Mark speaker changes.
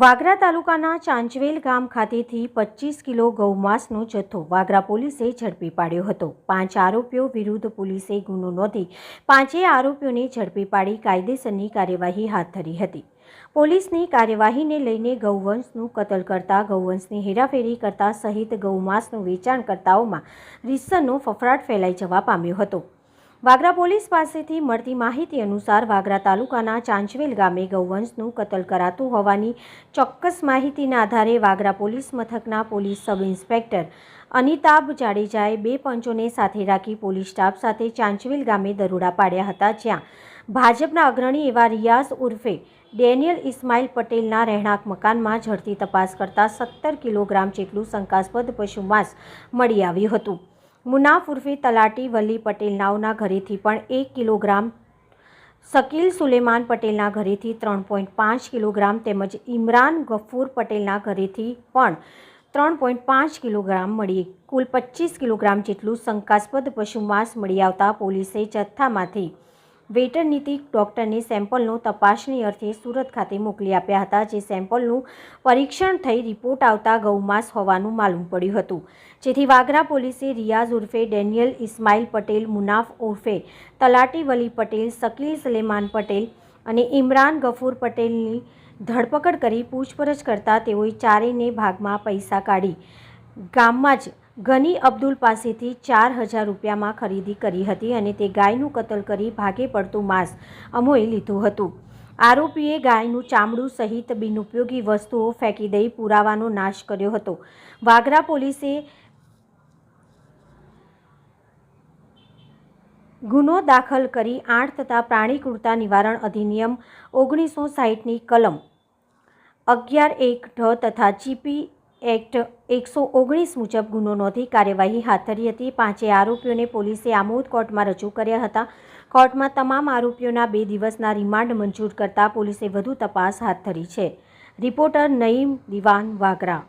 Speaker 1: વાગરા તાલુકાના ચાંચવેલ ગામ ખાતેથી પચીસ કિલો ગૌમાંસનો જથ્થો વાગરા પોલીસે ઝડપી પાડ્યો હતો. પાંચ આરોપીઓ વિરુદ્ધ પોલીસે ગુનો નોંધી પાંચેય આરોપીઓને ઝડપી પાડી કાયદેસરની કાર્યવાહી હાથ ધરી હતી. પોલીસની કાર્યવાહીને લઈને ગૌવંશનું કતલ કરતા ગૌવંશની હેરાફેરી કરતા સહિત ગૌમાંસનું વેચાણ કરતાઓમાં રીસરનો ફફડાટ ફેલાઈ જવા પામ્યો હતો. વાગરા પોલીસ પાસેથી મળતી માહિતી અનુસાર વાગરા તાલુકાના ચાંચવેલ ગામે ગૌવંશનું કતલ કરાતું હોવાની ચોક્કસ માહિતીના આધારે વાગરા પોલીસ મથકના પોલીસ સબ ઇન્સ્પેક્ટર અનિતાભ જાડેજાએ બે પંચોને સાથે રાખી પોલીસ સ્ટાફ સાથે ચાંચવેલ ગામે દરોડા પાડ્યા હતા, જ્યાં ભાજપના અગ્રણી એવા રિયાઝ ઉર્ફે ડેનિયલ ઇસ્માઇલ પટેલના રહેણાંક મકાનમાં ઝડપી તપાસ કરતાં સત્તર કિલોગ્રામ જેટલું શંકાસ્પદ પશુ માંસ મળી આવ્યું હતું. મુનાફ ઉર્ફે તલાટી વલી પટેલ નાવના ઘરેથી પણ એક કિલોગ્રામ, શકીલ સુલેમાન પટેલના ઘરેથી ત્રણ પોઈન્ટ પાંચ કિલોગ્રામ તેમજ ઇમરાન ગફૂર પટેલના ઘરેથી પણ ત્રણ પોઈન્ટ પાંચ કિલોગ્રામ મળી. કુલ પચીસ કિલોગ્રામ જેટલું શંકાસ્પદ પશુ માંસ મળી આવતા પોલીસે જથ્થામાંથી વેટર નીતિ ડોક્ટરને સેમ્પલનો તપાસણી અર્થે સુરત ખાતે મોકલી આપ્યા હતા, જે સેમ્પલનું પરીક્ષણ થઈ રિપોર્ટ આવતા ગૌમાંસ હોવાનું માલુમ પડ્યું હતું. જેથી વાગરા પોલીસે રિયાઝ ઉર્ફે ડેનિયલ ઇસ્માઇલ પટેલ, મુનાફ ઉર્ફે તલાટી વલી પટેલ શકીલ સલેમાન પટેલ અને ઇમરાન ગફૂર પટેલની ધરપકડ કરી પૂછપરછ કરતા તેઓએ ચારેયને ભાગમાં પૈસા કાઢી. ગામમાં જ ગની અબ્દુલ પાસેથી ચાર હજાર રૂપિયામાં ખરીદી કરી હતી અને તે ગાયનું કતલ કરી ભાગે પડતું માંસ અમોએ લીધું હતું. આરોપીએ ગાયનું ચામડું સહિત બિનઉપયોગી વસ્તુઓ ફેંકી દઈ પુરાવાનો નાશ કર્યો હતો. વાગરા પોલીસે ગુનો દાખલ કરી આઠ તથા પ્રાણી કૃતા નિવારણ અધિનિયમ ઓગણીસો સાહીઠની કલમ અગિયાર એક ઢ તથા જીપી એક્ટ એકસો ઓગણીસ મુજબ ગુનો નોંધી કાર્યવાહી હાથ ધરી હતી. પાંચે આરોપીઓને પોલીસે આમોદ કોર્ટમાં રજૂ કર્યા હતા. કોર્ટમાં તમામ આરોપીઓના બે દિવસના રિમાન્ડ મંજૂર કરતા પોલીસે વધુ તપાસ હાથ ધરી છે. રિપોર્ટર નઈમ દિવાન વાગરા